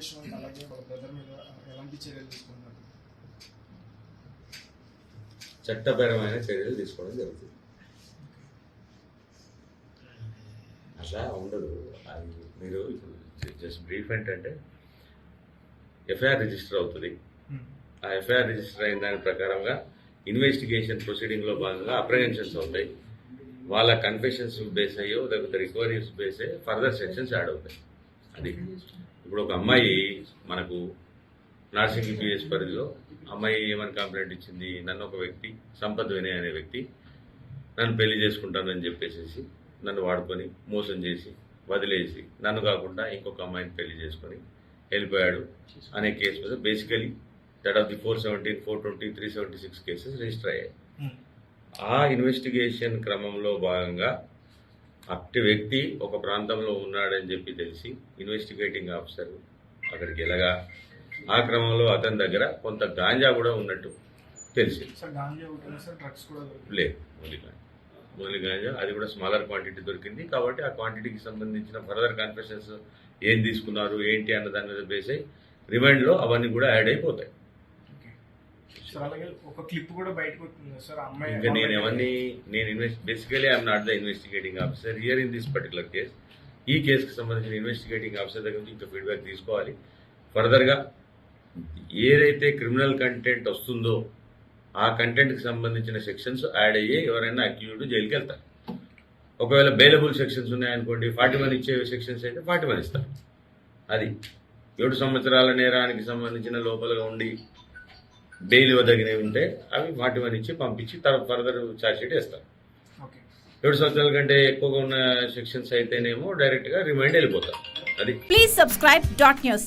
కేశవంత్ అలాగే వాళ్ళ బ్రదర్ మీద ఎలాంటి చర్యలు తీసుకున్నారు చట్టపరమైన చర్యలు తీసుకోవడం జరుగుతుంది. అట్లా ఉండదు. అది మీరు జస్ట్ బ్రీఫ్ ఏంటంటే ఎఫ్ఐఆర్ రిజిస్టర్ అవుతుంది. ఆ ఎఫ్ఐఆర్ రిజిస్టర్ అయిన దాని ప్రకారంగా ఇన్వెస్టిగేషన్ ప్రొసీడింగ్లో భాగంగా అప్రహెన్షన్స్ అవుతాయి వాళ్ళ కన్ఫెషన్స్ బేస్ అయ్యో లేకపోతే రికవరీస్ బేస్ అయ్యి ఫర్దర్ సెక్షన్స్ యాడ్ అవుతాయి. అది. ఇప్పుడు ఒక అమ్మాయి మనకు నార్సింగ్ పిఎస్ పరిధిలో అమ్మాయి ఏమని కంప్లైంట్ ఇచ్చింది? నన్ను ఒక వ్యక్తి సంపత్ వినయ్ అనే వ్యక్తి నన్ను పెళ్ళి చేసుకుంటానని చెప్పేసి నన్ను వాడుకొని మోసం చేసి వదిలేసి నన్ను కాకుండా ఇంకొక అమ్మాయిని పెళ్ళి చేసుకొని వెళ్ళిపోయాడు అనే కేసు మీద basically that of the four seventeen four twenty three seventy six cases register అయ్యాయి. ఆ ఇన్వెస్టిగేషన్ క్రమంలో భాగంగా అట్టి వ్యక్తి ఒక ప్రాంతంలో ఉన్నాడని చెప్పి తెలిసి ఇన్వెస్టిగేటింగ్ ఆఫీసర్ అక్కడికి వెళ్ళగా ఆ క్రమంలో అతని దగ్గర కొంత గాంజా కూడా ఉన్నట్టు తెలిసింది లేదు ఓన్లీ గాంజా. ఓన్లీ గాంజా. అది కూడా స్మాలర్ క్వాంటిటీ దొరికింది. కాబట్టి ఆ క్వాంటిటీకి సంబంధించిన ఫర్దర్ కన్ఫెషన్స్ ఏం తీసుకున్నారు ఏంటి అన్న దాని మీద బేస్ అయ్యి రిమైండ్లో అవన్నీ కూడా యాడ్ అయిపోతాయి. సార్ అలాగే ఒక క్లిప్ కూడా బయటకు వచ్చింది సార్ అమ్మాయి ఇంకా నేను ఎవరిని నేను invest basically I'm not the investigating officer here in this particular case ఈ కేసుకి సంబంధించిన ఇన్వెస్టిగేటింగ్ ఆఫీసర్ దగ్గర నుంచి ఇంకా ఫీడ్బ్యాక్ తీసుకోవాలి. ఫర్దర్గా ఏదైతే క్రిమినల్ కంటెంట్ వస్తుందో ఆ కంటెంట్కి సంబంధించిన సెక్షన్స్ యాడ్ అయ్యి ఎవరైనా అక్యూజ్డ్ జైలుకి వెళ్తారు. ఒకవేళ బెయిలబుల్ సెక్షన్స్ ఉన్నాయనుకోండి ఫార్టీ వన్ ఇచ్చే సెక్షన్స్ అయితే ఫార్టీ వన్ ఇస్తారు. అది ఏడు సంవత్సరాల నేరానికి సంబంధించిన లోపలగా ఉండి బెయిల్ ఇవ్వదగినవి ఉంటే అవి వన్ ఇచ్చి పంపించి తర్వాత ఫర్దర్ ఛార్జ్ షీట్ వేస్తారు. ఓకే. ఏడు సంవత్సరాల కంటే ఎక్కువగా ఉన్న సెక్షన్స్ అయితేనేమో డైరెక్ట్గా రిమైండ్ వెళ్ళిపోతారు అది Please subscribe dot news.